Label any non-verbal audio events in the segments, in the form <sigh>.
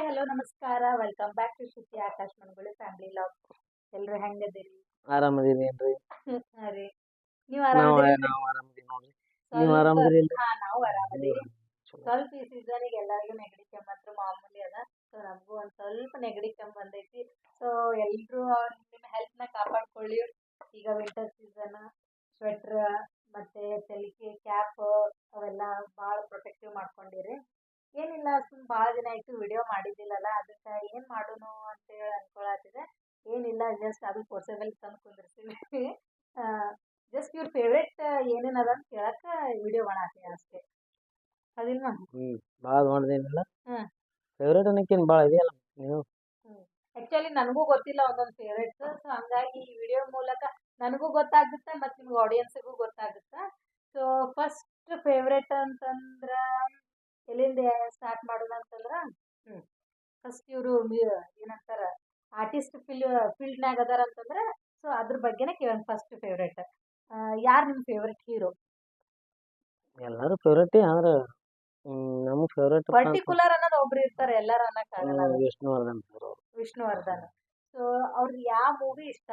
Hi hello ನಮಸ್ಕಾರ. Welcome back to Shruti Akash ಮನ್ಗಳು family ಲಾಗ್ ಎಲ್ರು ಹೆಂಗದಿರಿ ಆರಾಮದಿರಿ ಏನ್ರಿ? ಹಾ ರೀ. ನೀವು ನಾವು ಆರಾಮದಿರಿ? ನಾವು ಆರಾಮದೀವಿ ನೋಡ್ರಿ. ನೀವು ಆರಾಮದಿರಿ ಹಾ ನಾವು ಆರಾಮದಿರಿ ಸ್ವಲ್ಪ ಈ ಸೀಸನ್ಗೆ ಎಲ್ಲರಿಗೂ ನೆಗಡಿ ಕೆಮ್ಮು ಮಾತ್ರ ಮಾಮೂಲಿ ಅದ. ಸೊ ನಮಗೂ ಒಂದ್ ಸ್ವಲ್ಪ ನೆಗಡಿ ಕೆಮ್ಮು ಬಂದೈತಿ. ಸೊ ಎಲ್ಲರೂ ನಿಮ್ಮ ಹೆಲ್ತ್ನ ಕಾಪಾಡ್ಕೊಳ್ಳಿ. ಈಗ ವಿಂಟರ್ ಸೀಸನ್ ಸ್ವೆಟರ್ ಮತ್ತೆ ತಲಿಕೆ ಕ್ಯಾಪ್ ಅವೆಲ್ಲ ಭಾಳ ಪ್ರೊಟೆಕ್ಟಿವ್ ಮಾಡ್ಕೊಂಡಿರಿ. ಏನಿಲ್ಲ ಸುಮ್ ಭಾಳ ದಿನ ಆಯ್ತು ವಿಡಿಯೋ ಮಾಡಿದ್ದಿಲ್ಲಲ್ಲ ಅದಕ್ಕೆ ಏನು ಮಾಡೋನು ಅಂತೇಳಿ ಅನ್ಕೊಳತ್ತಿದೆ. ಏನಿಲ್ಲ ಜಸ್ಟ್ ಅದು ಪೋರ್ಸಬಲ್ ತಂದು ಕುಂದಿರ್ತೀನಿ ಜಸ್ಟ್ ಇವ್ರ ಫೇವ್ರೇಟ್ ಏನೇನು ಅದ ಅಂತ ಕೇಳಕ್ಕೆ ವಿಡಿಯೋ ಮಾಡತ್ತೀನಿ ಅಷ್ಟೇ ಅದಿಲ್ಲ ಹ್ಮ್ ಭಾಳ ನೋಡ್ದೇನಿಲ್ಲ ಹ್ಮ್. ಫೇವ್ರೇಟ್ ಅನ್ನಕ್ಕೇನು ಭಾಳ ಇದೆಯಲ್ಲ ನೀವು? ಆಕ್ಚುಲಿ ನನಗೂ ಗೊತ್ತಿಲ್ಲ ಒಂದೊಂದು ಫೇವ್ರೇಟ್ಸ್ ಸೊ ಹಂಗಾಗಿ ಈ ವಿಡಿಯೋ ಮೂಲಕ ನನಗೂ ಗೊತ್ತಾಗುತ್ತೆ ಮತ್ತು ನಿಮ್ಗೆ ಆಡಿಯನ್ಸಿಗೂ ಗೊತ್ತಾಗುತ್ತೆ. ಸೊ ಫಸ್ಟ್ ಫೇವ್ರೇಟ್ ಅಂತಂದ್ರೆ ಎಲ್ಲಿಂದ ಸ್ಟಾರ್ಟ್ ಮಾಡೋಣ ಅಂತಂದ್ರೆ ಫಸ್ಟ್ ಇವರು ಏನಂತಾರೆ ಆರ್ಟಿಸ್ಟ್ ಫಿಲ್ ಫೀಲ್ಡ್ನಾಗ ಅದಾರ ಅಂತಂದ್ರೆ ಸೊ ಅದ್ರ ಬಗ್ಗೆನೇ ಕೇಳೋಣ ಫಸ್ಟ್ ಫೇವ್ರೇಟ್ ಯಾರು ನಿಮ್ಮ ಫೇವ್ರೇಟ್ ಹೀರೋ ಎಲ್ಲರೂ ಫೇವ್ರೇಟ್ ಆದ್ರೆ ನಮ್ಮ ಫೇವ್ರೇಟ್ ಪರ್ಟಿಕ್ಯುಲರ್ ಅನ್ನೋದು ಒಬ್ರು ಇರ್ತಾರೆ ಎಲ್ಲರೂ ಅನ್ನಕ್ಕೆ ಆಗಲ್ಲ ವಿಷ್ಣುವರ್ಧನ್ ಸರ್ ಅವ್ರು. ವಿಷ್ಣುವರ್ಧನ್. ಸೊ ಅವ್ರಿಗೆ ಯಾವ ಮೂವಿ ಇಷ್ಟ?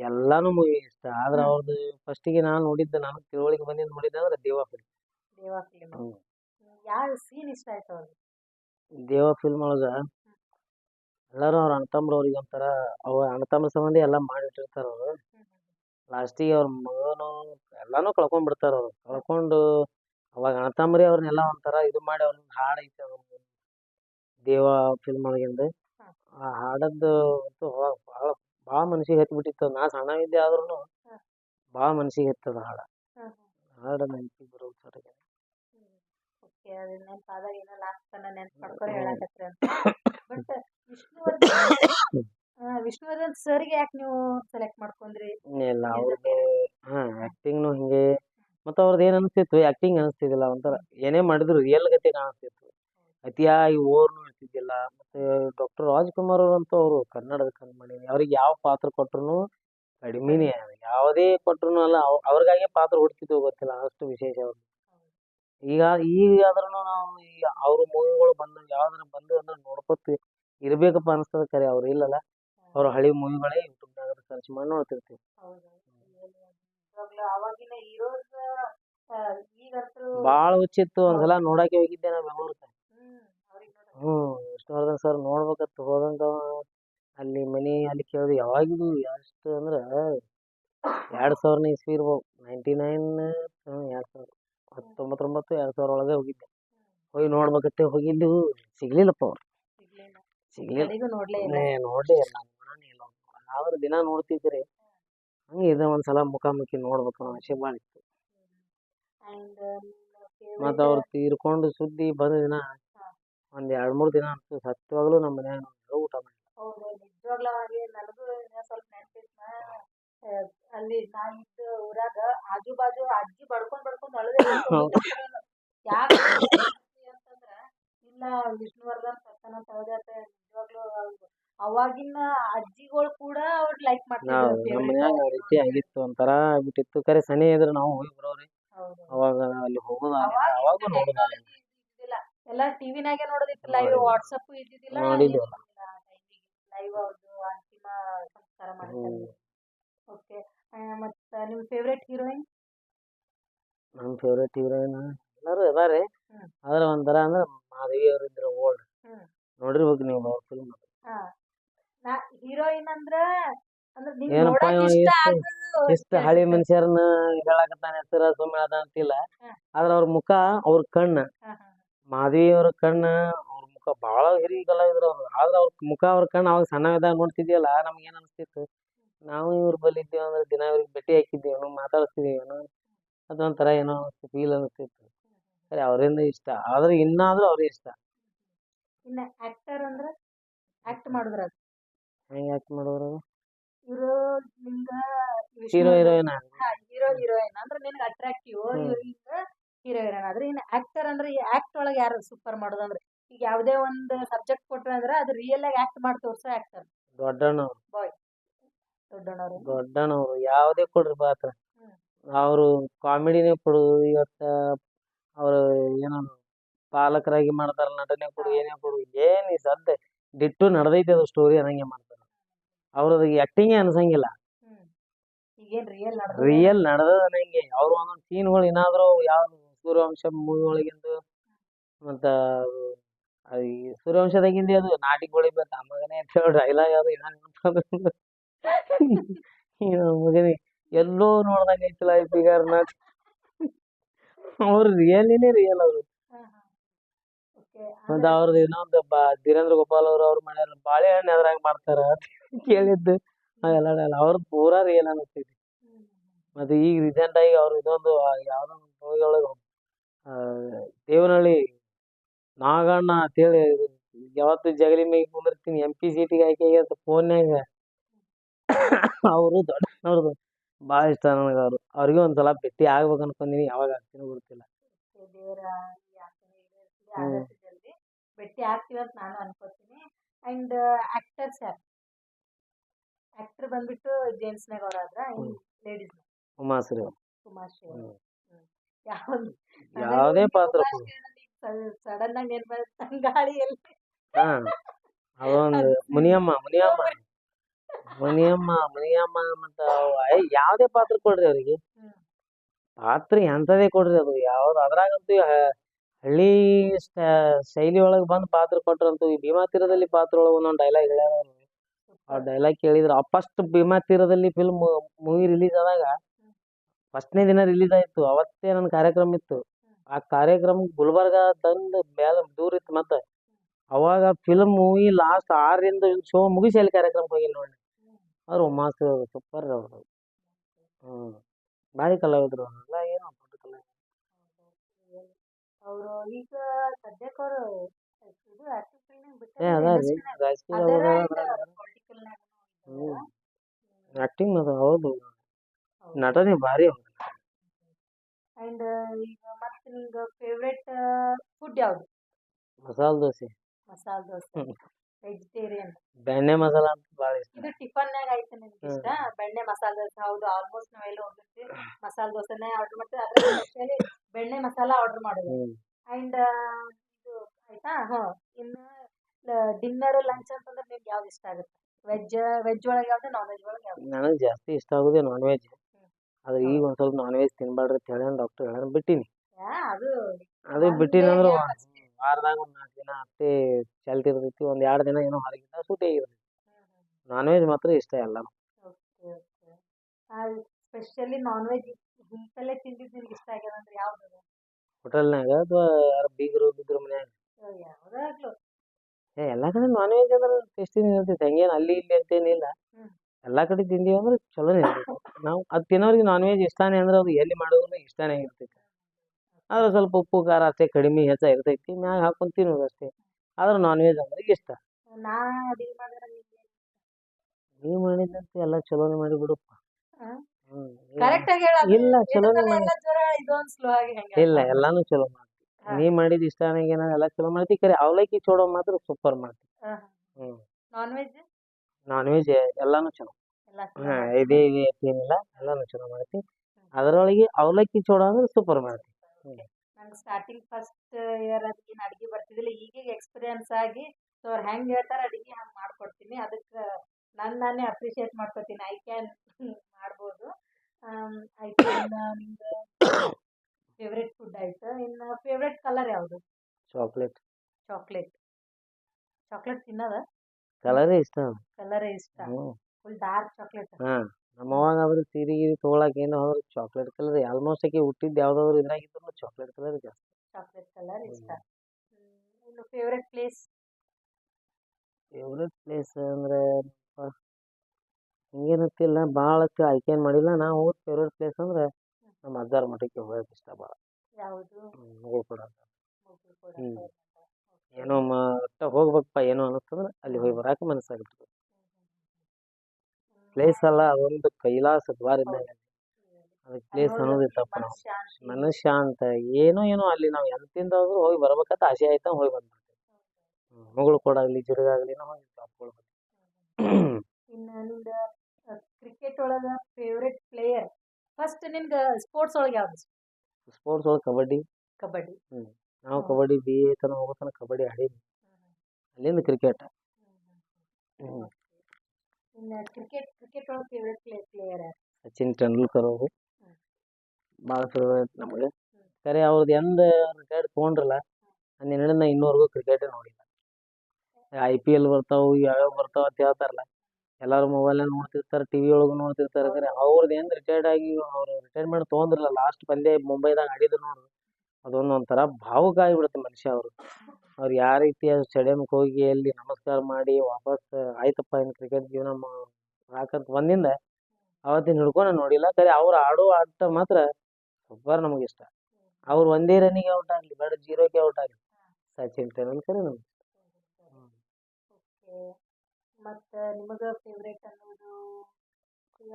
ಎಲ್ಲಾನು ಮೂವಿ ಇಷ್ಟ ಆದ್ರೆ ಅವ್ರದ್ದು ಫಸ್ಟಿಗೆ ನಾನು ನೋಡಿದ್ದ ನಾನು ತಿಳುವಳಿಕೆ ಬಂದಿದ್ದು ನೋಡಿದ್ದೆ ಅಂದ್ರೆ ದೇವಾ ಫಿಲ್ಮ್ ದೇವಾ ಫಿಲ್ಮ್. ಯಾವ ಸೀನ್ ಇಷ್ಟ ಆಯ್ತು ಅವ್ರಿಗೆ? ದೇವ ಫಿಲ್ಮ್ ಒಳಗೆ ಎಲ್ಲರೂ ಅವ್ರ ಅಣ್ಣತಮ್ರು ಅವ್ರಿಗೆ ಒಂಥರ ಅವ ಅಣ್ಣತಮ್ಮ ಸಂಬಂಧಿ ಎಲ್ಲ ಮಾಡಿಟ್ಟಿರ್ತಾರ ಅವರು. ಲಾಸ್ಟಿಗೆ ಅವ್ರ ಮಗನು ಎಲ್ಲಾನು ಕಳ್ಕೊಂಡ್ ಬಿಡ್ತಾರ ಅವ್ರು. ಕಳ್ಕೊಂಡು ಅವಾಗ ಅಣ್ಣತಮ್ಮರಿ ಅವ್ರನ್ನೆಲ್ಲ ಒಂಥರ ಇದು ಮಾಡಿ ಅವ್ರನ್ನ ಹಾಡು ಐತೆ ಅವ್ರಿಗೆ ದೇವ ಫಿಲ್ಮ್ ಒಳಗಿಂದ. ಆ ಹಾಡದ್ದು ಅಂತೂ ಅವಾಗ ಭಾಳ ಭಾಳ ಮನ್ಸಿಗೆ ಹತ್ಬಿಟ್ಟಿತ್ತು. ನಾ ಸಣ್ಣ ಇದ್ದೆ ಆದ್ರೂ. ಭಾಳ ಮನ್ಸಿಗೆ ಹತ್ತದ ಹಾಡ. ಹಾಡು ನೆನಪಿಗೆ ಬರೋದು ಸರ್. ಓಕೆ ಅದು ನೆನಪಾದಾಗ ಏನೋ ಲಾಸ್ಟ್ ತನ ನೆನ್ಪು ಮಾಡ್ಕೊಂಡು ಹೇಳಕತ್ರಿ ಅಂತ. ಬಟ್ ವಿಷ್ಣುವರ್ಧನ್ <coughs> ವಿಷ್ಣುವರ್ಧನ್ ಸರ್ಗೆ ಯಾಕೆ ನೀವು ಸೆಲೆಕ್ಟ್ ಮಾಡ್ಕೊಂಡ್ರಿ? ಇಲ್ಲ ಅವ್ರದ್ದು ಹಾ ಆ್ಯಕ್ಟಿಂಗ್ನು ಹಿಂಗೆ ಮತ್ತೆ ಅವ್ರದ್ದು ಏನು ಅನಿಸ್ತಿತ್ತು? ಆಕ್ಟಿಂಗ್ ಅನಿಸ್ತಿದ್ದಿಲ್ಲ ಒಂಥರ ಏನೇ ಮಾಡಿದ್ರು ರಿಯಲ್ ಗತಿ ಕಾಣಿಸ್ತಿತ್ತು. ಅತಿಯಾಗಿ ಓರ್ನು ಇರ್ತಿದ್ದಿಲ್ಲ ಮತ್ತೆ ಡಾಕ್ಟರ್ ರಾಜ್ಕುಮಾರ್ ಅವರಂತೂ ಅವರು ಕನ್ನಡದ ಕಣ್ಮಣಿ. ಅವ್ರಿಗೆ ಯಾವ ಪಾತ್ರ ಕೊಟ್ರು ಕಡಿಮೆನೇ ಯಾವುದೇ ಕೊಟ್ರು ಅಲ್ಲ ಅವ್ ಅವ್ರಿಗಾಗೆ ಪಾತ್ರ ಹುಡ್ತಿದ್ದು ಗೊತ್ತಿಲ್ಲ ಅಷ್ಟು ವಿಶೇಷ ಅವ್ರು ಈಗ ಈಗ ಆದ್ರೂ ನಾವು ಈಗ ಅವ್ರ ಮೂವಿಗಳು ಬಂದು ಯಾವ್ದಾರ ಬಂದು ಅಂದ್ರೆ ನೋಡ್ಕೊತ ಇರ್ಬೇಕಪ್ಪ ಅನ್ಸ್ತದ ಖರೆ ಅವ್ರು. ಇಲ್ಲಲ್ಲ ಅವ್ರ ಹಳಿ ಮೂವಿಗಳೇ ಯೂಟ್ಯೂಬ್ನಾಗ ಸರ್ಚ್ ಮಾಡಿ ನೋಡ್ತಿರ್ತೀವಿ. ಅವಾಗಿನ ಹೀರೋಸ್ ಈಗಂತೂ ಭಾಳ ಹುಚ್ಚಿತ್ತು ಒಂದ್ಸಲ ನೋಡಕ್ಕೆ ಹೋಗಿದ್ದೆ ನಾ ಬೆಂಗಳೂರಿಗೆ. ಹ್ಞೂ ವಿಷ್ಣುವರ್ಧನ್ ಸರ್ ನೋಡ್ಬೇಕತ್ತು ಹೋದಂಗ ಅಲ್ಲಿ ಮನೆ ಅಲ್ಲಿ ಕೇಳಿದ್ವಿ ಯಾವಾಗಿದು ಎಷ್ಟು ಅಂದ್ರೆ <coughs> ಎರಡು ಸಾವಿರನೇ ಇಸ್ವಿ ಇರ್ಬೋದು. ನೈಂಟಿ ನೈನ್ ಎರಡು ಸಾವಿರ. ಹತ್ತೊಂಬತ್ತೊಂಬತ್ತು ಎರಡು ಸಾವಿರ ಒಳಗೆ ಹೋಗಿದ್ದೆ. ಹೋಗಿ ನೋಡ್ಬೇಕತ್ತೆ ಹೋಗಿದ್ದು ಸಿಗ್ಲಿಲ್ಲಪ್ಪ ಅವ್ರು. ಸಿಗ್ಲಿಲ್ಲ. ನೋಡ್ಲೇ ನೋಡ್ಲೇ ಇಲ್ಲ. ನೋಡನೇ ಇಲ್ಲ. ದಿನ ನೋಡ್ತಿದ್ರಿ ಹಂಗೆ ಇದೆ ಒಂದ್ಸಲ ಮುಖಾಮುಖಿ ನೋಡ್ಬೇಕು ಅನ್ನೋ ಆಸೆ ಭಾಳ ಇತ್ತು. ಮತ್ತು ಅವ್ರು ತೀರ್ಕೊಂಡು ಸುದ್ದಿ ಬಂದ ದಿನ ಒಂದು ಎರಡು ಮೂರು ದಿನ ಅಂತೂ ಸತ್ಯವಾಗ್ಲೂ ನಮ್ಮ ಮನ್ಯಾಗ ಊಟ ಮಾಡಿ ಹೌದು ನಾ ಅಲ್ಲಿ ನಾನಿದ್ದ ಊರಾಗ ಆಜು ಬಾಜು ಅಜ್ಜಿ ಬಡ್ಕೊಂಡ್ ಬಡ್ಕೊಂಡ್ ಅಳದೆ ಯಾಕೆ ಅಂತಂದ್ರ ಇಲ್ಲ ವಿಷ್ಣುವರ್ಧನ್ ಸತ್ತನ ತವದಾತ ನಿಜವಾಗ್ಲೂ ಅವಾಗಿನ ಅಜ್ಜಿಗಳು ಕೂಡ ಅವ್ರ ಲೈಕ್ ಮಾಡ್ತಾರೆ ರೀತಿ ಆಗಿತ್ತು ಒಂಥರ ಆಗ್ಬಿಟ್ಟಿತ್ತು. ಕರೆ ಸನಿ ಇದ್ರೆ ನಾವು ಹೋಗಿ ಬರೋರಿ ಅವಾಗ ಅಲ್ಲಿ ಹೋಗೋದಿಲ್ಲ ಅವಾಗ ಅವಾಗ ಇಷ್ಟು ನೋಡೋದು technology ಎಲ್ಲ ಟಿವಿನಾಗೆ ನೋಡೋದಿತ್ತು ಲೈವ್. ವಾಟ್ಸಪ್ ಇದ್ದಿದ್ದಿಲ್ಲ ನೋಡಿದ್ವಿ. ಲೈವ್ ಅವ್ರದ್ದು ಅಂತಿಮ ಸಂಸ್ಕಾರ ಮಾಡ್ತಾರೆ. ಓಕೆ ಮತ್ತು ನಿಮ್ಮ ಫೇವ್ರೆಟ್ ಹೀರೋಯಿನ್ ನಮ್ಮ ಫೇವ್ರೇಟ್ ಹೀರೋಯಿನ್ ಎಲ್ಲರೂ ಇದಾರೆ. ಆದ್ರೆ ಒಂಥರ ಅಂದ್ರೆ ಮಾಧವಿ ಅವ್ರು ಇದ್ರು ಓಲ್ಡ್. ನೋಡಿರ್ಬೇಕು ನೀವು ಅವ್ರ ಫಿಲ್ಮ್ ನಾ ಹೀರೋಯಿನ್ ಅಂದ್ರ ಏನಪ್ಪಾ ಇಷ್ಟ ಹಳಿ ಮನುಷ್ಯರನ್ನ ಹೇಳಕತ್ತಾನೆ ಹೆಸರ ಸುಮ್ಮನೆ ಅದ ಅಂತಿಲ್ಲ. ಆದ್ರೆ ಅವ್ರ ಮುಖ ಅವ್ರ ಕಣ್ಣ. ಮಾಧವಿ ಅವ್ರ ಕಣ್ಣ ಅವ್ರ ಮುಖ ಬಹಳ ಹಿರಿಗಲ್ಲ ಕಲಾವಿದ್ರು ಅವ್ರು. ಆದ್ರ ಅವ್ರ ಮುಖ ಅವ್ರ ಕಣ್ಣ ಅವಾಗ ಸಣ್ಣದಾಗ ನೋಡ್ತಿದ್ಯಲ್ಲ ನಮ್ಗೆ ಏನ್ ಅನಿಸ್ತಿತ್ತು? ನಾವು ಇವ್ರ ಬಳಿ ಇದ್ದೇವೆ ಅಂದ್ರೆ ದಿನ ಇವ್ರಿಗೆ ಭೇಟಿ ಹಾಕಿದ್ದೇವೇನೋ ಮಾತಾಡ್ತಿದ್ದೇವೇನೋ ಅದೊಂಥರ ಏನೋ ಫೀಲ್ ಅನಿಸ್ತಿತ್ತು. ಸರಿ ಅವರಿಂದ ಇಷ್ಟ. ಆದ್ರೆ ಇನ್ನಾದ್ರೂ ಅವ್ರಿಗೆ ಇಷ್ಟ. ಇನ್ನ ಆಕ್ಟರ್ ಅಂದ್ರೆ ಆಕ್ಟ್ ಮಾಡಿದ್ರ ಹೆಂಗೆ ಆಕ್ಟ್ ಮಾಡೋರು ಇವರು ನಿಮ್ಗ ಹೀರೋ ಹೀರೋಯಿನ್ ಹೀರೋ ಹೀರೋಯಿನ್ ಅಂದ್ರೆ ನಿನ್ಗೆ ಅಟ್ರಾಕ್ಟಿವ್. ಈಗ ಹೀರೋ ಹೀರೋಯಿನ್ ಆದ್ರೆ ಇನ್ನು ಆಕ್ಟರ್ ಅಂದ್ರೆ ಈ ಆಕ್ಟ್ ಒಳಗೆ ಯಾರು ಸೂಪರ್ ಮಾಡೋದಂದ್ರೆ ಈಗ ಯಾವುದೇ ಒಂದು ಸಬ್ಜೆಕ್ಟ್ ಕೊಟ್ರೆ ಅಂದ್ರೆ ಅದು ರಿಯಲ್ ಆಗಿ ಆಕ್ಟ್ ಮಾಡಿ ತೋರ್ಸೋ ಆಕ್ಟರ್ ದೊಡ್ಡಣ್ಣವ್ರು ದೊಡ್ಡನವರು ದೊಡ್ಡಣ್ಣವ್ರು ಯಾವುದೇ ಕೊಡ್ರಿ ಪಾತ್ರ ಅವ್ರು ಕಾಮಿಡಿನೇ ಕೊಡು ಇವತ್ತ ಅವರು ಏನೋ ಪಾಲಕರಾಗಿ ಮಾಡ್ತಾರ ನಟನೆ ಕೊಡು ಏನೇ ಕೊಡು ಏನ್ ಈ ಸದ್ಯ ದಿಟ್ಟು ನಡೆದೈತಿ ಅದು ಸ್ಟೋರಿ ಅನ್ನಂಗೆ ಮಾಡ್ತಾರ. ಅವ್ರದ್ದು ಆಕ್ಟಿಂಗೇ ಅನ್ಸಂಗಿಲ್ಲ. ರಿಯಲ್ ನಡೆದ ನಡೆದದ? ಅನ್ನಂಗೆ. ಅವ್ರು ಒಂದೊಂದು ಸೀನ್ಗಳು ಏನಾದ್ರು ಯಾವ್ದು ಸೂರ್ಯವಂಶ ಮೂವಿ ಒಳಗಿಂದು ಮತ್ತ ಸೂರ್ಯವಂಶದಾಗಿಂದ ಅದು ನಾಟಿಕೋಳಿ ಬಂತ ಮಗನೇ ಅಂತ ಹೇಳಿ ಡೈಲಾಗ್ ಯಾವ್ದು ಇನ್ನ ಮಗನೇ ಎಲ್ಲೋ ನೋಡ್ದಂಗ ಐತಿ ಲೈಫ್ ಈಗ ಅವ್ರು ರಿಯಲಿನೇ ರಿಯಲ್ ಅವ್ರು. ಮತ್ತ ಅವ್ರದ್ದು ಇನ್ನೊಂದು ಬಾ ಧೀರೇಂದ್ರ ಗೋಪಾಲ್ ಅವ್ರು ಅವ್ರ ಮನೆಯಲ್ಲ ಬಾಳೆಹಣ್ಣು ಅದ್ರಾಗ ಮಾಡ್ತಾರ ಅಂತ ಕೇಳಿದ್ದು. ಅಲ್ಲ ಅವ್ರದ್ದು ಪೂರಾ ರಿಯಲ್ ಅನ್ನಿಸ್ತೈತಿ ಮತ್ತೆ ಈಗ ರೀಸೆಂಟ್ ಆಗಿ ಅವ್ರು ಇದೊಂದು ಯಾವ್ದೋ ಒಂದು movie ಒಳಗ ದೇವನಹಳ್ಳಿ ನಾಗಣ್ಣ ಅಂತೇಳಿ ಯಾವತ್ತು ಜಗಲಿ ಮೇಗೆ ಕುಂದಿರ್ತೀನಿ ಎಂ ಪಿ ಸೀಟಿಗೆ ಆಯ್ಕೆ ಅಂತ ಫೋನ್ಯಾಗ ಅವರು ದೊಡ್ಡವ್ರದ್ದು ಭಾಳ ಇಷ್ಟ ನನಗೆ ಅವರು. ಅವ್ರಿಗೆ ಒಂದ್ಸಲ ಭೇಟಿ ಆಗ್ಬೇಕು ಅನ್ಕೊಂಡಿನಿ ಯಾವಾಗ ಆಗ್ತೀನಿ ಗೊತ್ತಿಲ್ಲ. ದೇವರ. ಆದಷ್ಟು ಜಲ್ದಿ ಭೇಟಿ ಆಗ್ತೀವಿ ಅಂತ ನಾನು ಅನ್ಕೋತೀನಿ. ಅಂಡ್ ಆಕ್ಟರ್ಸ್ ಯಾರು ಆಕ್ಟರ್ ಬಂದ್ಬಿಟ್ಟು ಜೇಮ್ಸ್ ನಾಗ್ ಅವ್ರ ಆದ್ರ. ಲೇಡೀಸ್ ಉಮಾಶ್ರೀ ಅವ್ರು. ಕುಮಾಶ್ರೀ ಯಾವ್ದು? ಯಾವುದೇ ಪಾತ್ರ ಸಡನ್ ಆಗಿ ಏನ್ ಗಾಳಿಯಲ್ಲಿ ಅದೊಂದು ಮುನಿಯಮ್ಮ ಮುನಿಯಮ್ಮ. ಮುನಿಯಮ್ಮ ಮುನಿಯಮ್ಮ ಮತ್ತ ಯಾವ್ದೇ ಪಾತ್ರ ಕೊಡ್ರಿ ಅವ್ರಿಗೆ. ಪಾತ್ರ ಎಂತದೇ ಕೊಡ್ರಿ ಅದು. ಯಾವ್ದು ಅದ್ರಾಗಂತೂ ಹಳ್ಳಿ ಶೈಲಿ ಒಳಗ್ ಬಂದ್ ಪಾತ್ರ ಕೊಟ್ರಂತೂ ಈ ಭೀಮಾ ತೀರದಲ್ಲಿ ಪಾತ್ರ ಒಳಗ ಒಂದೊಂದ್ ಡೈಲಾಗ್ ಹೇಳ್ಯಾರ ಆ ಡೈಲಾಗ್ ಕೇಳಿದ್ರ ಫಸ್ಟ್ ಭೀಮಾ ತೀರದಲ್ಲಿ ಫಿಲ್ಮ್ ಮೂವಿ ರಿಲೀಸ್ ಆದಾಗ ಫಸ್ಟ್ನೇ ದಿನ ರಿಲೀಸ್ ಆಯ್ತು. ಅವತ್ತೇ ನನ್ನ ಕಾರ್ಯಕ್ರಮ ಇತ್ತು. ಆ ಕಾರ್ಯಕ್ರಮ ಗುಲ್ಬರ್ಗ ತಂದು ಮ್ಯಾಲ ದೂರ ಇತ್ತು ಮತ್ತೆ ಅವಾಗ ಫಿಲ್ಮ್ ಮೂವಿ ಲಾಸ್ಟ್ ಆರರಿಂದ ಶೋ ಮುಗಿಸಿ ಅಲ್ಲಿ ಕಾರ್ಯಕ್ರಮಕ್ಕೆ ಹೋಗಿಲ್ಲ ನೋಡಿ ಅವ್ರು ಉಮಾಸ್ ಸೂಪರ್ ಅವರು. ಹ್ಞೂ ಭಾರಿ ಕಲಾವಿದರು ಅವರೆಲ್ಲ ಏನು ದೊಡ್ಡ ಕಲಾವಿದರು. ಅವರು ಈಗ ಸದ್ಯಕ್ಕೆ ಅವರು ಇದು ಆಕ್ಟಿಂಗ್ ಏ ಅದ ರೀ ಹೌದು. ನಟನೆ ಭಾರಿ ಅವ್ರು. ಅಂಡ್ ಈಗ ಮತ್ತೆ ನಿಮ್ಗೆ ಫೇವ್ರೆಟ್ ಫುಡ್ ಯಾವುದು? ಮಸಾಲ ದೋಸೆ. ಮಸಾಲ ದೋಸೆ. ವೆಜಿಟೇರಿಯನ್ ಬೆಣ್ಣೆ ಮಸಾಲ ಅಂತ ಭಾಳ ಇಷ್ಟ ಇದು ಟಿಫನ್ನಾಗ ಐತೆ ನಿಮ್ಗೆ ಇಷ್ಟ? ಬೆಣ್ಣೆ ಮಸಾಲ ದೋಸೆ ಹೌದು ಆಲ್ಮೋಸ್ಟ್ ನಾವೆಲ್ಲ ಹೋಗಿರ್ತೀವಿ. ಮಸಾಲ ದೋಸೆನೇ ಆರ್ಡರ್ ಮಾಡ್ತೀವಿ. ಅದ್ರ ಸ್ಪೆಷಲಿ ಬೆಣ್ಣೆ ಮಸಾಲ ಆರ್ಡರ್ ಮಾಡೋದು ಅಂಡ್ ಇದು ಆಯ್ತಾ? ಹಾ ಇನ್ನು ಡಿನ್ನರ್ ಲಂಚ್ ಅಂತಂದ್ರೆ ನಿಮ್ಗೆ ಯಾವ್ದು ಇಷ್ಟ ಆಗುತ್ತೆ? ವೆಜ್ ವೆಜ್ ಒಳಗೆ ಯಾವ್ದು ನಾನ್ ವೆಜ್ ಒಳಗೆ ಯಾವ್ದು? ನನಗೆ ಜಾಸ್ತಿ ಇಷ್ಟ ಆಗೋದು ನಾನ್ ವೆಜ್ ಆದ್ರೆ ಈಗ ಒಂದ್ ಸ್ವಲ್ಪ ನಾನ್ ವೆಜ್ ತಿನ್ಬಾರ್ರಿ ಅಂತ ಹೇಳಿ ಡಾಕ್ಟರ್ ಹೇಳ್ಯಾನ ಬಿಟ್ಟಿನಿ. ಅದು ಅದು ಒಂದ್ ವಾರದಾಗ ಒಂದ್ ನಾಲ್ಕು ದಿನ ಅಷ್ಟೇ ಚಾಲ್ತಿ ಇರ್ತೈತಿ ಒಂದ್ ಎರಡು ದಿನ ಏನೋ ಹೊರಗಿದ್ದ ಸೂಟಿ ಆಗಿರ್ತೈತಿ. ನಾನ್ ವೆಜ್ ಮಾತ್ರ ಇಷ್ಟ ಎಲ್ಲ okay okay specially non veg ಇಂತಲ್ಲೇ ತಿಂದಿದ್ದು ನಿಮ್ಗೆ ಇಷ್ಟ ಆಗ್ಯದ ಅಂದ್ರೆ ಯಾವ್ದು? ಹೋಟೆಲ್ನಾಗ ಅಥವಾ ಯಾರ ಬೀಗರು ಬಿದ್ರು ಮನ್ಯಾಗ? ಯಾವ್ದಾಗ್ಲು. ಏ ಎಲ್ಲಾ ಕಡೆ ನಾನ್ ವೆಜ್ ಅಂದ್ರೆ ಟೇಸ್ಟಿನ ಇರ್ತೈತಿ ಹಂಗೇನ್ ಅಲ್ಲಿ ಇಲ್ಲಿ ಅಂತೇನಿಲ್ಲ ಹ್ಮ್. ಎಲ್ಲಾ ಕಡೆ ತಿಂದೀವಿ ಅಂದ್ರೆ ಚಲೋನೇ ಇರ್ತೈತಿ. ನಾವು ಅದ್ ತಿನ್ನೋರಿಗೆ ನಾನ್ ವೆಜ್ ಇಷ್ಟಾನೇ ಅಂದ್ರೆ ಅದು ಎಲ್ಲಿ ಮಾಡೋದ್ರೂ ಇಷ್ಟಾನೇ ಇರ್ತೈತಿ. ಆದ್ರೆ ಸ್ವಲ್ಪ ಉಪ್ಪು ಖಾರ ಅಷ್ಟೇ ಕಡಿಮೆ ಹೆಚ್ಚ ಇರ್ತೈತಿ ಮ್ಯಾಗ ಹಾಕೊಂಡ್ ತಿನ್ನೋದು ಅಷ್ಟೇ. ಆದ್ರೆ ನಾನ್ ವೆಜ್ ಅಂದ್ರೆ ಇಷ್ಟ. ನಾ ಅಡಿಗೆ ಮಾಡಿದ್ರೆ ನಿಮ್ಗೆ ನೀವ್ ಮಾಡಿದಂತೆ ಎಲ್ಲ ಚಲೋನೇ ಮಾಡಿ ಬಿಡಪ್ಪ. ಹಾ? ಹ್ಮ್ ಕರೆಕ್ಟ್ ಆಗಿ ಹೇಳ ಇಲ್ಲ ಚಲೋನೇ ಮಾಡಿ ಎಲ್ಲ ಇದೊಂದ್ ಸ್ಲೋ ಆಗಿ ಹೆಂಗ ಇಲ್ಲ ಎಲ್ಲಾನು ಚಲೋ ಮಾಡ್ತಿ. ಹಾ. ನೀ ಮಾಡಿದ ಇಷ್ಟ ಏನ ಎಲ್ಲ ಚಲೋ ಮಾಡ್ತಿ ಕರೆ ಅವಲಕ್ಕಿ ಚೋಡೋ ಮಾತ್ರ ಸೂಪರ್ ಮಾಡ್ತಿ. ಹ್ಮ್ ನಾನ್ ವೆಜ್ ನಾನ್ ವೆಜ್ ಎಲ್ಲಾನು ಚಲೋ. ಎಲ್ಲ ಹಾ ಇದೆ ಏನಿಲ್ಲ ಎಲ್ಲಾನು ಚಲೋ ಮಾಡ್ತಿ. ಅದರೊಳಗೆ ಅವಲಕ್ಕಿ ಚೋಡ ಅಂದ್ರೆ ಸೂಪರ್ ಮಾಡ್ತಿ. ನಂಗೆ ಸ್ಟಾರ್ಟಿಂಗ್ ಫಸ್ಟ್ ಇಯರ್ ಅದಕ್ಕೆ ಅಡಿಗೆ ಬರ್ತಿದ್ದಿಲ್ಲ ಈಗೀಗ ಎಕ್ಸ್ಪೀರಿಯನ್ಸ್ ಆಗಿ ಸೊ ಅವ್ರು ಹೆಂಗೆ ಹೇಳ್ತಾರೆ ಅಡಿಗೆ ಹಂಗೆ ಮಾಡ್ಕೊಡ್ತೀನಿ. ಅದಕ್ಕೆ ನನ್ನ ನಾನೇ ಅಪ್ರಿಷಿಯೇಟ್ ಮಾಡ್ಕೊತೀನಿ. ಐ ಕ್ಯಾನ್ <laughs> ಮಾಡ್ಬೋದು. ಐ ಇನ್ನು ನಿಮ್ದು ಫೇವ್ರೆಟ್ ಫುಡ್ ಆಯ್ತು? ಇನ್ನು ಫೇವ್ರೆಟ್ ಕಲರ್ ಯಾವುದು? ಚಾಕ್ಲೇಟ್ ಚಾಕ್ಲೇಟ್ ಚಾಕ್ಲೇಟ್ ತಿನ್ನದ? ಕಲರೇ ಇಷ್ಟ. ಕಲರೇ ಇಷ್ಟ. ಫುಲ್ ಡಾರ್ಕ್ ಚಾಕ್ಲೇಟ್ ಹಾ. ನಮ್ಮ ಅವಾಗ ಆದ್ರೆ ಸೀರೆ ಗೀರೆ ತೊಗೊಳಕ್ಕೆ ಏನೋ ಹೋದ್ರೆ ಚಾಕ್ಲೇಟ್ ಕಲರ್ ಆಲ್ಮೋಸ್ಟ್ ಆಕಿ ಹುಟ್ಟಿದ್ದು ಯಾವ್ದಾದ್ರು ಇದ್ರಾಗಿದ್ರು ಚಾಕ್ಲೇಟ್ ಕಲರ್ ಜಾಸ್ತಿ. ಚಾಕ್ಲೇಟ್ ಕಲರ್ ಇಷ್ಟ. ಇನ್ನು ಫೇವ್ರೆಟ್ ಪ್ಲೇಸ್ ಫೇವ್ರೆಟ್ ಪ್ಲೇಸ್ ಅಂದ್ರೆ ಹಿಂಗೇನತ್ತಿಲ್ಲ ಭಾಳ ಆಯ್ಕೆ ಮಾಡಿಲ್ಲ. ನಾವು ಹೋದ ಫೇವ್ರೆಟ್ ಪ್ಲೇಸ್ ಅಂದ್ರೆ ನಮ್ಮ ಅಜ್ಜಾರ ಮಠಕ್ಕೆ ಹೋಗೋಕೆ ಇಷ್ಟ ಭಾಳ. ಯಾವುದು. ಏನೋ ಮ ಒಟ್ಟ ಹೋಗ್ಬೇಕಪ್ಪ ಏನೋ ಅನ್ನಿಸ್ತಂದ್ರೆ ಅಲ್ಲಿ ಹೋಗಿ ಬರಾಕ ಮನಸ್ಸಾಗುತ್ತೆ ಪ್ಲೇಸ್ ಅಲ್ಲ ಅದೊಂದು ಕೈಲಾಸ ದ್ವಾರ ಇದ್ದಂಗೆ ಅದಕ್ಕೆ ಪ್ಲೇಸ್ ಅನ್ನೋದಿತ್ತಪ್ಪ ತಪ್ಪ ನಾವು. ಮನಃಶಾಂತಿ. ಮನುಷ್ಯ ಅಂತ ಏನೋ ಏನೋ ಅಲ್ಲಿ ನಾವು ಎಂತಿಂದಾದ್ರೂ ಹೋಗಿ ಬರ್ಬೇಕಂತ ಆಸೆ ಆಯ್ತಾ ಹೋಗಿ ಬಂದ್ಬಿಡ್ತೀವಿ. ಮಗಳು ಕೂಡ ಆಗಲಿ ಜಿರಗ ಆಗಲಿ ನಾವು ಹೋಗಿ ಕಾಪ್ಕೊಳ್ಬೇಕು ಇನ್ನ ನಿಂದ ಕ್ರಿಕೆಟ್ ಒಳಗ ಫೇವ್ರೆಟ್ ಪ್ಲೇಯರ್ ಫಸ್ಟ್ ನಿನ್ಗ ಸ್ಪೋರ್ಟ್ಸ್ ಒಳಗೆ ಯಾವ್ದು? ಸ್ಪೋರ್ಟ್ಸ್ ಒಳಗೆ ಕಬಡ್ಡಿ. ಕಬಡ್ಡಿ. ನಾವು ಹ್ಮ್. ಕಬಡ್ಡಿ ಬಿ ಎ ತನಕ ಹೋಗೋ ತನಕ ಕಬಡ್ಡಿ ಆಡೀನಿ ಅಲ್ಲಿಂದ ಕ್ರಿಕೆಟ್ ಹ್ಞೂ ಇನ್ನು ಕ್ರಿಕೆಟ್ ಕ್ರಿಕೆಟ್ ಒಳಗೆ favourite player player Sachin Tendulkar ಅವರು. ಭಾಳ ಫೇವ್ರೇಟ್ ನಮಗೆ. ಖರೆ ಅವ್ರದ್ದು ಎಂದ ರಿಟೈರ್ಡ್ ತೊಗೊಂಡ್ರಲ್ಲ ಹನ್ನೆರಡರಿಂದ ನಾ ಇನ್ನೂವರೆಗೂ ಕ್ರಿಕೆಟೇ ನೋಡಿಲ್ಲ. ಐ ಪಿ ಎಲ್ ಬರ್ತಾವು ಯಾವ್ಯಾವ ಬರ್ತಾವೆ ಅಂತ ಹೇಳ್ತಾರಲ್ಲ ಎಲ್ಲರೂ ಮೊಬೈಲ್ನಾಗ ನೋಡ್ತಿರ್ತಾರೆ ಟಿ ವಿ ಒಳಗೂ ನೋಡ್ತಿರ್ತಾರೆ. ಖರೆ ಅವ್ರದ್ದು ಏನು ರಿಟೈರ್ಡ್ ಆಗಿ ಅವ್ರು ರಿಟೈರ್ಮೆಂಟ್ ತೊಗೊಂಡ್ರಲ್ಲ ಲಾಸ್ಟ್ ಪಂದ್ಯ ಮುಂಬೈದಾಗ ಆಡಿದ್ರು ನೋಡು ಅದೊಂದು ಒಂಥರ ಭಾವುಕ ಆಗಿಬಿಡುತ್ತೆ ಮನುಷ್ಯ ಅವರು. ಅವ್ರು ಯಾವ ರೀತಿ ಸ್ಟೇಡಿಯಮ್ಗೆ ಹೋಗಿ ಅಲ್ಲಿ ನಮಸ್ಕಾರ ಮಾಡಿ ವಾಪಸ್ ಆಯ್ತಪ್ಪ ಇನ್ನು ಕ್ರಿಕೆಟ್ ಜೀವನ ಹಾಕಂತ ಸಾಕಂತ ಬಂದಿಂದ ಅವತ್ತಿನ ಹಿಡ್ಕೊಂಡು ನೋಡಿಲ್ಲ ಖರೆ ಅವ್ರು ಆಡೋ ಆಟ ಮಾತ್ರ ಸೂಪರ್ ನಮಗೆ ಇಷ್ಟ. ಅವ್ರು ಒಂದೇ ರನ್ನಿಗೆ ಔಟ್ ಆಗಲಿ ಬೇಡ ಜೀರೋಗೆ ಔಟ್ ಆಗಲಿ ಸಚಿನ್ ತೆಂಡೂಲ್ಕರ್ ನಮ್ಗೆ ಮತ್ತು ನಿಮಗೆ ಫೇವ್ರೇಟ್ ಅನ್ನೋದು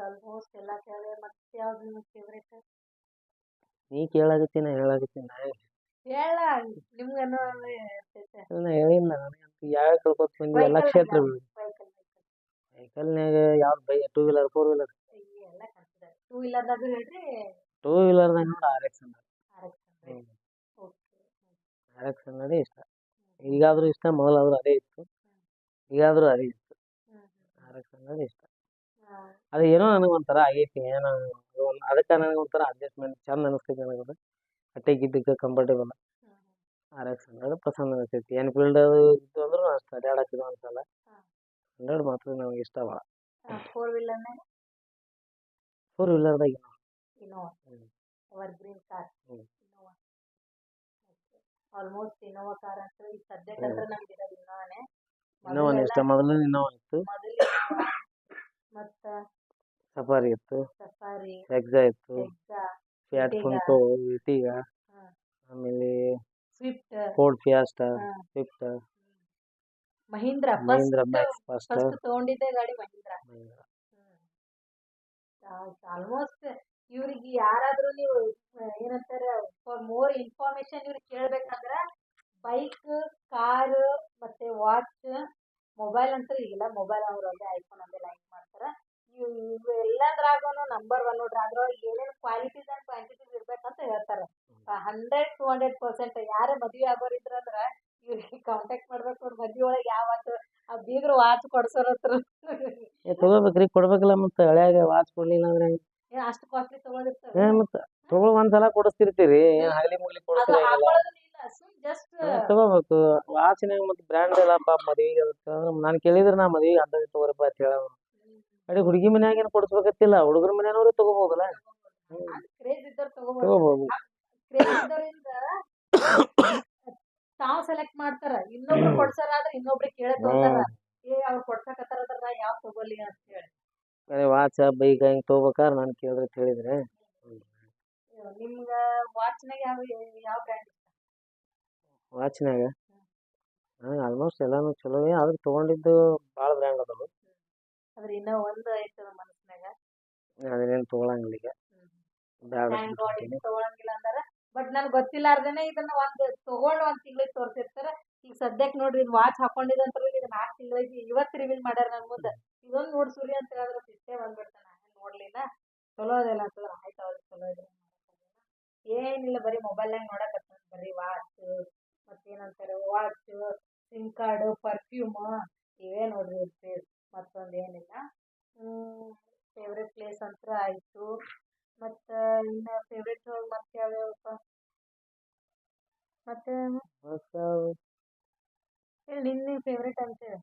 ಆಲ್ಮೋಸ್ಟ್ ಎಲ್ಲ ಕೇಳಿದೆ ಮತ್ತೆ ಯಾವ್ದು ನಿಮಗೆ ಫೇವ್ರೇಟ್ ನೀ ಕೇಳಾಕತ್ತಿ ನಾ ಹೇಳಾಕತ್ತೀನಿ ನಾ ಹೇಳ ನಿಮ್ಗೆ ಅನ್ನೋ ಇರ್ತೈತೆ ನಾ ನನಗಂತೂ ಯಾವ ಕಳ್ಕೊತ ಬಂದಿ ಎಲ್ಲ ಕ್ಷೇತ್ರ ವೆಹಿಕಲ್ ವೆಹಿಕಲ್ನಾಗ ಯಾವ್ದು by two wheeler four wheeler two ವೀಲರ್ದಾಗ ಹೇಳ್ರಿ. ಟೂ ವೀಲರ್ದಾಗ ನೋಡಿ ಆರ್ ಎಕ್ಸ್ ಆರ್ ಎಕ್ಸ್ ಅನ್ನೋದೇ ಇಷ್ಟ. ಈಗಾದರೂ ಇಷ್ಟ ಮೊದಲಾದರೂ ಅದೇ ಇತ್ತು. ಈಗಾದರೂ ಅದೇ ಇತ್ತು. ಆರ್ ಎಕ್ಸ್ ಅನ್ನೋದೇ ಇಷ್ಟ. ಅದು ಏನೋ ನನಗೆ ಒಂಥರ ಆಗೈತಿ ಏನೋ ಅದಕ್ಕೆ ನನಗೆ ಒಂಥರ ಅಡ್ಜಸ್ಟ್ಮೆಂಟ್ ಚಂದ ಅನಿಸ್ತೈತಿ ನನಗೆ ಅದು. ಹಟ್ಟೆಗೆ ಇದ್ದಕ್ಕೆ ಕಂಫರ್ಟೇಬಲ್ ಆರ್ ಎಕ್ಸ್ ಹಂಡ್ರೆಡ್ ಪಸಂದ್ ಅನಿಸ್ತೈತಿ ಎನ್ಫೀಲ್ಡ್ ಅದು ಇತ್ತು ಅಂದ್ರೆ ಅಷ್ಟು ಅಡ್ಡಾಡಕ್ಕೆ ಇದು ಅನ್ಸಲ್ಲ ಹಂಡ್ರೆಡ್ ಮಾತ್ರ ನನಗೆ ಇಷ್ಟ ಭಾಳ ಫೋರ್ ವೀಲರ್ ಫೋರ್ ವೀಲರ್ದಾಗ ಇನೋವಾ ಹ್ಮ್. Evergreen car. Innova almost Innova ಅಂತ ನಮ್ಗೆ ಇರೋದು ಇನೋವಾನೇ ಇಷ್ಟ. ಮೊದಲು ಇನ್ನೋವಾ ಇತ್ತು. ಮತ್ತು? ಸಫಾರಿ ಇತ್ತು. ಸಫಾರಿ ಎಕ್ಸಾ ಇತ್ತು. ಫ್ಯಾಟ್. ಫುಂಟೋ ಇರ್ಟಿಗ ಹಾಂ. ಆಮೇಲೆ Swift Ford Fiesta Swift Mahindra Mahindra first Max first first ತಗೊಂಡಿದ್ದೆ ಗಾಡಿ ಮಹೀಂದ್ರ ಆಲ್ಮೋಸ್ಟ್ ಇವ್ರಿಗೆ ಯಾರಾದ್ರೂ ನೀವು ಏನಂತಾರೆ ಫಾರ್ ಮೋರ್ ಇನ್ಫಾರ್ಮೇಶನ್ ಇವ್ರಿಗೆ ಕೇಳ್ಬೇಕಂದ್ರ ಬೈಕ್ ಕಾರ್ ಮತ್ತೆ ವಾಚ್ ಮೊಬೈಲ್ ಅಂತ ಈಗಿಲ್ಲ ಮೊಬೈಲ್ ಅವ್ರು ಅಲ್ಲೇ ಐಫೋನ್ ಅಲ್ಲೇ ಲೈಕ್ ಮಾಡ್ತಾರೆ. ಇವು ಇವು ಎಲ್ಲದ್ರಾಗೂ ನಂಬರ್ ಒನ್ ನೋಡ್ರಿ ಅದ್ರೊಳಗೆ ಏನೇನು ಕ್ವಾಲಿಟೀಸ್ ಆ್ಯಂಡ್ ಕ್ವಾಂಟಿಟೀಸ್ ಇರ್ಬೇಕಂತ ಹೇಳ್ತಾರೆ. ಹಂಡ್ರೆಡ್ ಟು ಹಂಡ್ರೆಡ್ ಪರ್ಸೆಂಟ್ ಯಾರೇ ಮದುವೆ ಆಗೋರು ಅಂದ್ರ ಇವ್ರಿಗೆ ಕಾಂಟ್ಯಾಕ್ಟ್ ಮಾಡ್ಬೇಕು ಅವ್ರ ಮದ್ವಿ ಒಳಗೆ ಯಾವ ವಾಚ್ ಆ ಬೀಗ್ರು ವಾಚ್ ಕೊಡ್ಸೋರ ಹತ್ರ. ಏ ತಗೋಬೇಕ್ರಿ ಕೊಡ್ಬೇಕಲ್ಲ ಮತ್ತೆ ಹಳ್ಯಾಗ ವಾಚ್ ಕೊಡ್ಲಿಲ್ಲ ಅಂದ್ರೆ? ಏನ್ ಅಷ್ಟು ಕಾಸ್ಟ್ಲಿ ಏ ತಗೊಂಡಿರ್ತಾರೆ ಮತ್ತೆ ತಗೊಳ್ ಒಂದ್ಸಲ ಕೊಡಿಸ್ತಿರ್ತೀರಿ ಏನ್ ಹಗಲಿ ಮುಗಲಿ ಅದು ಕೊಡಿಸ್ತೀರ ಇಲ್ಲ ಸುಮ್ ಜಸ್ಟ್ ತಗೋಬೇಕು. ವಾಚ್ನ್ಯಾಗ ಮತ್ತೆ ಬ್ರ್ಯಾಂಡ್ ಎಲ್ಲ ಪಾಪ ಮದ್ವಿಗೆ ನಾನು ಕೇಳಿದ್ರೆ ನಾ ಮದ್ವಿಗೆ ಅಂತ ತಗೋರಪ್ಪ ಅಂತ ಹೇಳ ಅಡಿ ಹುಡುಗಿ ಮನ್ಯಾಗ ಏನು ಕೊಡಿಸ್ಬೇಕತ್ತಿಲ್ಲ ಹುಡುಗರ ಮನ್ಯಾನವ್ರು ತಗೋಬಹುದಲ್ಲ ಕ್ರೇಜ್ ಇದ್ದವ್ರು ಇದ್ದವರಿಂದ ತಾವ್ ಸೆಲೆಕ್ಟ್ ಮಾಡ್ತಾರ. ಇನ್ನೊಬ್ರು ಕೊಡ್ಸಾರ ಆದ್ರೆ ಇನ್ನೊಬ್ರಿಗೆ ಕೇಳೇ ತಗೋತಾರ ಏ ಅವ್ರು ಕೊಡ್ಸಕತ್ತಾರ ನಾ ಯಾವ ತಗೋಲಿ ಅಂತ ಹೇಳಿ. ಅದೇ ವಾಚ ಬೈಕ್ ಹಿಂಗೆ ತಗೋಬೇಕಾದ್ರೆ ನಾನು ಕೇಳಿದ್ರೆ. ಕೇಳಿದ್ರೆ ನಿಮ್ಗ ವಾಚ್ನಾಗ ಯಾವ ಯಾವ ಬ್ರ್ಯಾಂಡ್ ವಾಚ್ನಾಗ ನನಗೆ ಆಲ್ಮೋಸ್ಟ್ ಎಲ್ಲಾನು ಚಲೋ. ಆದ್ರೆ ತೊಗೊಂಡಿದ್ದು ಭಾಳ ಬ್ರ್ಯಾಂಡ್ ಅದಾವು. ಅದ್ರ ಇನ್ನ ಒಂದು ಐತದ ಮನಸ್ನಾಗ ಅದನ್ನೇನು ತಗೊಳಂಗಿಲ್ಲ ಈಗ. ಬ್ಯಾಡ ತಗೊಳಂಗಿಲ್ಲ ಅಂದಾರ? ಬಟ್ ನನ್ಗೆ ಗೊತ್ತಿಲ್ಲಾರ್ದೇನೆ ಇದನ್ನ ಒಂದು ತಗೊಂಡ್ ಒಂದು ತಿಂಗಳಿಗೆ ತೋರಿಸಿರ್ತಾರೆ. ಈಗ ಸದ್ಯಕ್ಕೆ ನೋಡ್ರಿ ಇದು ವಾಚ್ ಹಾಕೊಂಡಿದಂತ್ರ ಇದು ನಾಲ್ಕು ತಿಂಗಳಿಗೆ ಇವತ್ತು ರಿವೀಲ್ ಮಾಡ್ಯಾರ ನನ್ ಮುಂದೆ. ಇದೊಂದು ನೋಡಿ ಸುರಿ ಅಂತ ಹೇಳಿದ್ರೆ ಸಿಟ್ಟೆ ಬಂದ್ಬಿಡ್ತಾನೆ. ನೋಡ್ಲಿಲ್ಲ? ಚಲೋ ಅದೆಲ್ಲ ಅಂತಂದ್ರೆ ಆಯ್ತು ಅವ್ರಿಗೆ ಚಲೋ ಇದೆ. ಏನಿಲ್ಲ, ಬರೀ ಮೊಬೈಲ್ನಾಗ ನೋಡಕತ್ತ ಬರೀ ವಾಚ್ ಮತ್ತೇನಂತಾರೆ ವಾಚ್ ಸಿಮ್ ಕಾರ್ಡ್ ಪರ್ಫ್ಯೂಮ್ ಇವೇ ನೋಡ್ರಿ ಮತ್ತೊಂದು ಏನಿಲ್ಲ. ಫೇವ್ರೆಟ್ ಪ್ಲೇಸ್ ಅಂತ ಆಯಿತು. ಮತ್ತು ಇನ್ನು ಫೇವ್ರೆಟ್ ಮತ್ತೆ ಯಾವ್ಯಾವಪ್ಪ? ಮತ್ತೆ ಹೇಳಿ ನಿನ್ನ ಫೇವ್ರೇಟ್ ಅಂತ ಹೇಳಿ.